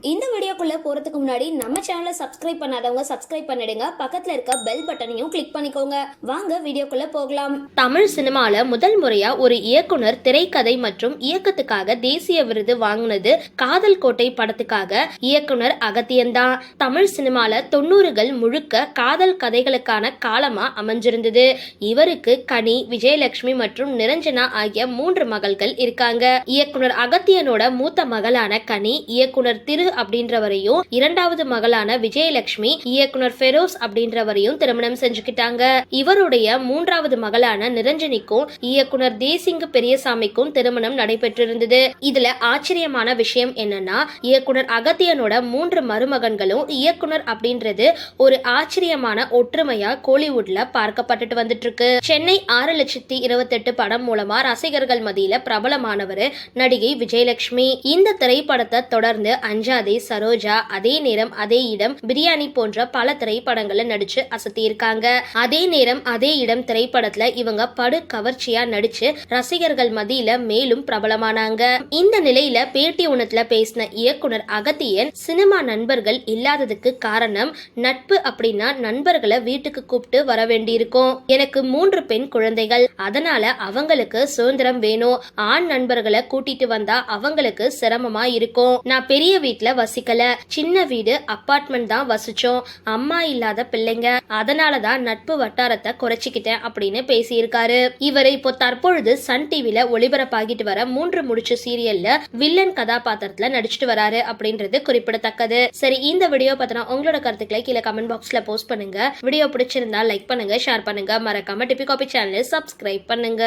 இந்த வீடியோக்குள்ளே போறதுக்கு முன்னாடி நம்ம சேனலை சப்ஸ்கிரைப் பண்ணாதவங்க சப்ஸ்கிரைப் பண்ணிடுங்க. பக்கத்துல இருக்க பெல் பட்டனையும் கிளிக் பண்ணிக்கோங்க. வாங்க வீடியோக்குள்ளே போகலாம். தமிழ் சினிமாவில் முதல் முறையாக ஒரு இயக்குனர் திரைக்கதை மற்றும் இயக்கத்துக்காக தேசிய விருது வாங்கினது காதல் கோட்டை படத்துக்காக இயக்குனர் அகத்தியன் தான். தமிழ் சினிமாவில் தொண்ணூறுகள் முழுக்க காதல் கதைகளுக்கான காலமாக அமைஞ்சிருந்தது. இவருக்கு கனி விஜயலட்சுமி மற்றும் நிரஞ்சனா ஆகிய மூன்று மகள்கள் இருக்காங்க. இயக்குனர் அகத்தியனோட மூத்த மகளான கனி இயக்குனர் திரு அப்படின்றவர் அப்படின்றவரையும் இரண்டாவது மகளான விஜயலட்சுமி இயக்குனர் ஃபெரோஸ் அப்படின்றவரையும் திருமணம் செஞ்சுக்கிட்டாங்க. இவருடைய மூன்றாவது மகளான நிரஞ்சனிக்கும் இயக்குனர் தேசிங்கு பெரியசாமிக்கும் திருமணம் நடைபெற்றிருந்தது. இதுல ஆச்சரியமான விஷயம் என்னன்னா இயக்குனர் அகத்தியனோட மூன்று மருமகன்களும் இயக்குனர் அப்படின்றது ஒரு ஆச்சரியமான ஒற்றுமையா கோலிவுட்ல பார்க்கப்பட்டுட்டு வந்துட்டு இருக்கு சென்னை ஆறு லட்சத்தி இருபத்தெட்டு படம் மூலமா ரசிகர்கள் மத்தியில பிரபலமானவர் நடிகை விஜயலட்சுமி இந்த திரைப்படத்தை தொடர்ந்து அஞ்சாதே சரோஜ் அதே நேரம் அதே இடம் பிரியாணி போன்ற பல திரைப்படங்கள்ல நடிச்சு அசத்தியிருக்காங்க. அதே நேரம் அதே இடம் திரைப்படத்துல இவங்க படு கவர்ச்சியா நடிச்சு ரசிகர்கள் மத்தியில மேலும் பிரபலமானாங்க. இந்த நிலையில பேட்டி உணத்துல பேசின இயக்குனர் அகத்தியன் சினிமா நண்பர்கள் இல்லாததுக்கு காரணம் நட்பு அப்படின்னா நண்பர்களை வீட்டுக்கு கூப்பிட்டு வர வேண்டியிருக்கும். எனக்கு மூன்று பெண் குழந்தைகள். அதனால அவங்களுக்கு சுதந்திரம் வேணும். ஆண் நண்பர்களை கூட்டிட்டு வந்தா அவங்களுக்கு சிரமமா இருக்கும். நான் பெரிய வீட்டுல வசிக்கல. சின்ன வீடு அப்பார்ட்மெண்ட் தான் வசிச்சோம். அம்மா இல்லாத பிள்ளைங்க. அதனாலதான் நட்பு வட்டாரத்தை குறைச்சிக்கிட்டேன் அப்படின்னு பேசியிருக்காரு. இவர் இப்போ தற்பொழுது சன் டிவில ஒளிபரப்பாகிட்டு வர மூன்று முடிச்சு சீரியல்ல வில்லன் கதாபாத்திரத்துல நடிச்சிட்டு வராரு அப்படின்றது குறிப்பிடத்தக்கது. சரி இந்த வீடியோ பார்த்தனா உங்களோட கருத்துக்களை கீழே கமெண்ட் பாக்ஸ்ல போஸ்ட் பண்ணுங்க. வீடியோ பிடிச்சிருந்தா லைக் பண்ணுங்க ஷேர் பண்ணுங்க. மறக்காம டிபி காபி சேனலை சப்ஸ்கிரைப் பண்ணுங்க.